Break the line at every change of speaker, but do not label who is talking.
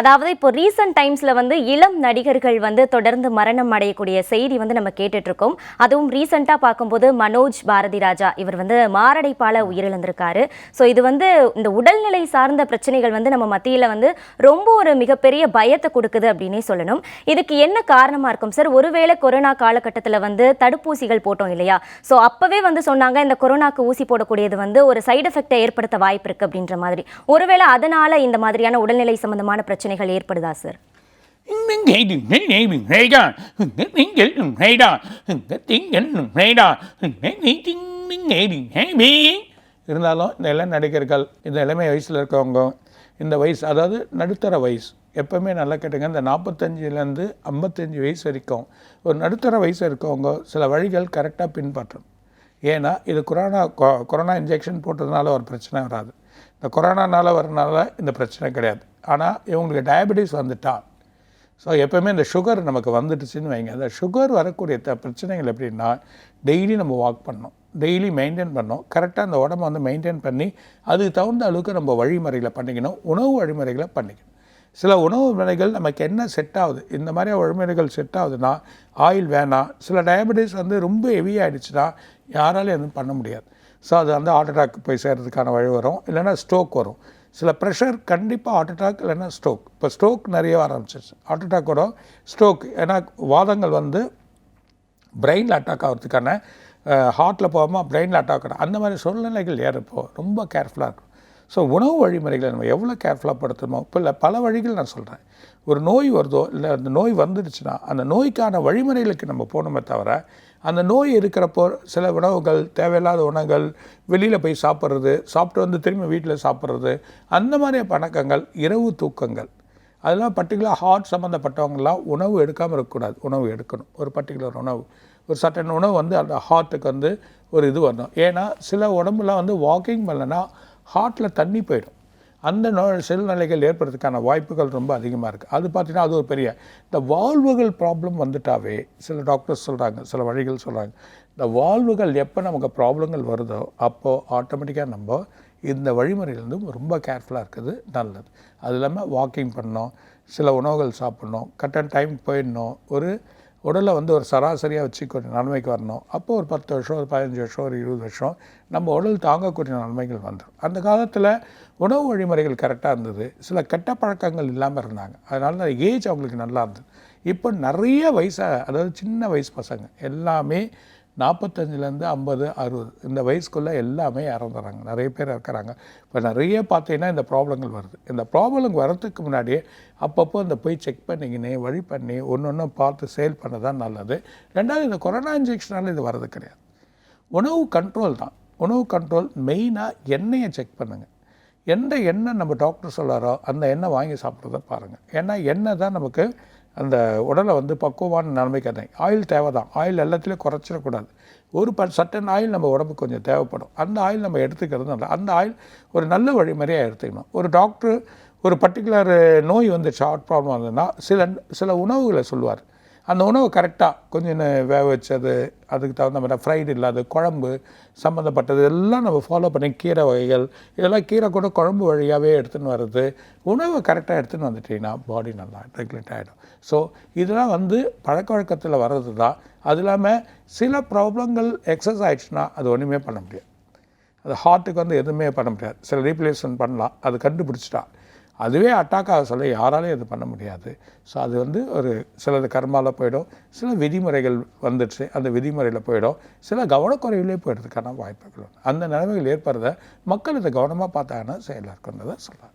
அதாவது இப்போ ரீசன்ட் டைம்ஸில் வந்து இளம் நடிகர்கள் வந்து தொடர்ந்து மரணம் அடையக்கூடிய செய்தி வந்து நம்ம கேட்டுட்ருக்கோம் அதுவும் ரீசெண்டாக பார்க்கும்போது மனோஜ் பாரதி ராஜா இவர் வந்து மாரடைப்பால உயிரிழந்திருக்காரு. ஸோ இது வந்து இந்த உடல்நிலை சார்ந்த பிரச்சனைகள் வந்து நம்ம மத்தியில் வந்து ரொம்ப ஒரு மிகப்பெரிய பயத்தை கொடுக்குது அப்படின்னே சொல்லணும். இதுக்கு என்ன காரணமா இருக்கும்? சார் ஒருவேளை கொரோனா காலகட்டத்தில் வந்து தடுப்பூசிகள் போட்டோம் இல்லையா? ஸோ அப்பவே வந்து சொன்னாங்க இந்த கொரோனாக்கு ஊசி போடக்கூடியது வந்து ஒரு சைடு எஃபெக்டை ஏற்படுத்த வாய்ப்பு இருக்குது அப்படின்ற மாதிரி. ஒருவேளை அதனால் இந்த மாதிரியான உடல்நிலை சம்பந்தமான பிரச்சனைகள் ஏற்படுதா சார்?
இருந்தாலும் இந்த இளம் நடிகர்கள் இந்த இளமை வயசில் இருக்கவங்க இந்த வயசு அதாவது நடுத்தர வயசு எப்போவுமே நல்லா கேட்டுங்க இந்த நாற்பத்தஞ்சிலேருந்து ஐம்பத்தஞ்சு வயசு வரைக்கும் ஒரு நடுத்தர வயசு இருக்கவங்க சில வழிகள் கரெக்டாக பின்பற்றணும். ஏன்னா இது கொரோனா கொ- கொரோனா இன்ஜெக்ஷன் போட்டதுனால ஒரு பிரச்சனை வராது. இந்த கொரோனானால வரனால இந்த பிரச்சனை கிடையாது. ஆனால் இவங்களுக்கு டயபெட்டிஸ் வந்துட்டா. ஸோ எப்போவுமே இந்த சுகர் நமக்கு வந்துடுச்சுன்னு வைங்க. அந்த சுகர் வரக்கூடிய த பிரச்சனைகள் எப்படின்னா டெய்லி நம்ம வாக் பண்ணோம் டெய்லி மெயின்டைன் பண்ணோம் கரெக்டாக அந்த உடம்ப வந்து மெயின்டைன் பண்ணி அதுக்கு தகுந்த அளவுக்கு நம்ம வழிமுறைகளை பண்ணிக்கணும். உணவு வழிமுறைகளை பண்ணிக்கணும். சில உணவு முறைகள் நமக்கு என்ன செட் ஆகுது? இந்த மாதிரி வழிமுறைகள் செட் ஆகுதுன்னா ஆயில் வேணாம். சில டயபெட்டிஸ் வந்து ரொம்ப ஹெவி ஆகிடுச்சுன்னா யாராலையும் எதுவும் பண்ண முடியாது. ஸோ அது வந்து ஹார்ட் அட்டாக் போய் சேர்கிறதுக்கான வழி வரும். இல்லைன்னா ஸ்ட்ரோக் வரும். சில ப்ரெஷர் கண்டிப்பாக ஹார்ட் அட்டாக் இல்லைன்னா ஸ்ட்ரோக் இப்போ ஸ்ட்ரோக் நிறைய வர ஆரம்பிச்சிருச்சு. ஹார்ட் அட்டாக் வரும். ஸ்ட்ரோக் ஏன்னா வாதங்கள் வந்து பிரெயினில் அட்டாக் ஆகிறதுக்கான ஹார்ட்டில் போகாமல் பிரெயினில் அட்டாக் ஆகும். அந்த மாதிரி சூழ்நிலைகள் ஏறப்போ ரொம்ப கேர்ஃபுல்லாக இருக்கும். ஸோ உணவு வழிமுறைகளை நம்ம எவ்வளோ கேர்ஃபுல்லாக படுத்தணுமோ இப்போ இல்லை பல வழிகள் நான் சொல்கிறேன் ஒரு நோய் வருதோ இல்லை அந்த நோய் வந்துடுச்சுன்னா அந்த நோய்க்கான வழிமுறைகளுக்கு நம்ம போகணுமே தவிர அந்த நோய் இருக்கிறப்போ சில உணவுகள் தேவையில்லாத உணவுகள் வெளியில் போய் சாப்பிட்றது சாப்பிட்டு வந்து திரும்பி வீட்டில் சாப்பிட்றது அந்த மாதிரி பணக்கங்கள் இரவு தூக்கங்கள். அதெல்லாம் பர்டிகுலர் ஹார்ட் சம்மந்தப்பட்டவங்கலாம் உணவு எடுக்காமல் இருக்கக்கூடாது. உணவு எடுக்கணும். ஒரு பர்டிகுலர் உணவு. ஒரு சட்டன் உணவு வந்து அந்த ஹார்ட்டுக்கு வந்து ஒரு இது வரணும். ஏன்னா சில உடம்புலாம் வந்து வாக்கிங் பண்ணலன்னா ஹார்ட்டில் தண்ணி போயிடும். அந்த நோ செல்நிலைகள் ஏற்படுறதுக்கான வாய்ப்புகள் ரொம்ப அதிகமாக இருக்குது அது பார்த்திங்கன்னா அது ஒரு பெரிய இந்த வால்வுகள் ப்ராப்ளம் வந்துட்டாவே சில டாக்டர்ஸ் சொல்கிறாங்க சில வழிகள் சொல்கிறாங்க இந்த வால்வுகள் எப்போ நமக்கு ப்ராப்ளங்கள் வருதோ அப்போது ஆட்டோமேட்டிக்காக நம்ம இந்த வழிமுறையிலேருந்து ரொம்ப கேர்ஃபுல்லாக இருக்குது நல்லது. அது இல்லாமல் வாக்கிங் பண்ணணும் சில உணவுகள் சாப்பிட்ணும் கரெக்டான டைம் போயிடணும். ஒரு உடலை வந்து ஒரு சராசரியாக வச்சு கொஞ்சம் நன்மைக்கு வரணும். அப்போது ஒரு பத்து வருஷம் ஒரு பதினஞ்சு வருஷம் ஒரு இருபது வருஷம் நம்ம உடல் தாங்கக்கூடிய நன்மைகள் வந்துடும் அந்த காலத்தில் உணவு வழிமுறைகள் கரெக்டாக இருந்தது. சில கெட்ட பழக்கங்கள் இல்லாமல் இருந்தாங்க. அதனால ஏஜ் அவங்களுக்கு நல்லா இருந்தது. இப்போ நிறைய வயசாக அதாவது சின்ன வயசு பசங்க எல்லாமே நாற்பத்தஞ்சிலேருந்து ஐம்பது அறுபது. இந்த வயசுக்குள்ளே எல்லாமே இறந்துறாங்க. நிறைய பேர் இருக்கிறாங்க இப்போ நிறைய பார்த்தீங்கன்னா இந்த ப்ராப்ளங்கள் வருது. இந்த ப்ராப்ளம் வரத்துக்கு முன்னாடியே அப்பப்போ இந்த போய் செக் பண்ணிக்கின்னு வழி பண்ணி ஒன்று ஒன்று பார்த்து சேல் பண்ண தான் நல்லது. ரெண்டாவது இந்த கொரோனா இன்ஜெக்ஷனால் இது வர்றது கிடையாது. உணவு கண்ட்ரோல் தான். உணவு கண்ட்ரோல் மெயினாக எண்ணெயை செக் பண்ணுங்கள் எந்த எண்ணெய் நம்ம டாக்டர் சொல்கிறாரோ அந்த எண்ணெய் வாங்கி சாப்பிட்றத பாருங்கள் ஏன்னா எண்ணெய் தான் நமக்கு அந்த உடலை வந்து பக்குவமான நிலைமைக்கு அதை ஆயில் தேவை தான் ஆயில் எல்லாத்துலேயும் குறைச்சிடக்கூடாது. ஒரு ப சட்டன் ஆயில் நம்ம உடம்புக்கு கொஞ்சம் தேவைப்படும். அந்த ஆயில் நம்ம எடுத்துக்கிறது நல்லது அந்த ஆயில் ஒரு நல்ல வழிமுறையாக எடுத்துக்கணும். ஒரு டாக்டர் ஒரு பர்டிகுலர் நோய் வந்து ஷார்ட் ப்ராப்ளம் வந்ததுன்னா சில சில உணவுகளை சொல்லுவார். அந்த உணவு கரெக்டாக கொஞ்சம் வேக வச்சது அதுக்கு தகுந்த மாதிரி ஃப்ரைடு இல்லாத குழம்பு சம்மந்தப்பட்டது எல்லாம் நம்ம ஃபாலோ பண்ணி கீரை வகைகள் இதெல்லாம் கீரை கூட குழம்பு வழியாகவே எடுத்துன்னு வர்றது. உணவை கரெக்டாக எடுத்துன்னு வந்துட்டீங்கன்னா பாடி நல்லா ரெகுலேட் ஆகிடும் ஸோ இதெல்லாம் வந்து பழக்க வழக்கத்தில் வர்றது தான். அது இல்லாமல் சில ப்ராப்ளங்கள் எக்ஸஸ் ஆகிடுச்சுன்னா அது ஒன்றுமே பண்ண முடியாது. அது ஹார்ட்டுக்கு வந்து எதுவுமே பண்ண முடியாது. சில ரீப்ளேஸ்மெண்ட் பண்ணலாம். அது கண்டுபிடிச்சிட்டா. அதுவே அட்டாக் ஆக சொல்ல யாராலையும் இது பண்ண முடியாது. ஸோ அது வந்து ஒரு சிலது கர்மாவில் போயிடும். சில விதிமுறைகள் வந்துடுச்சு அந்த விதிமுறையில் போயிடும். சில கவனக்குறைவிலே போயிடுறதுக்கான வாய்ப்புகள் அந்த நிலைமைகள் ஏற்படுறத மக்கள் இதை கவனமாக பார்த்தாங்கன்னா செயலாக இருக்குன்றதை சொல்லலாம்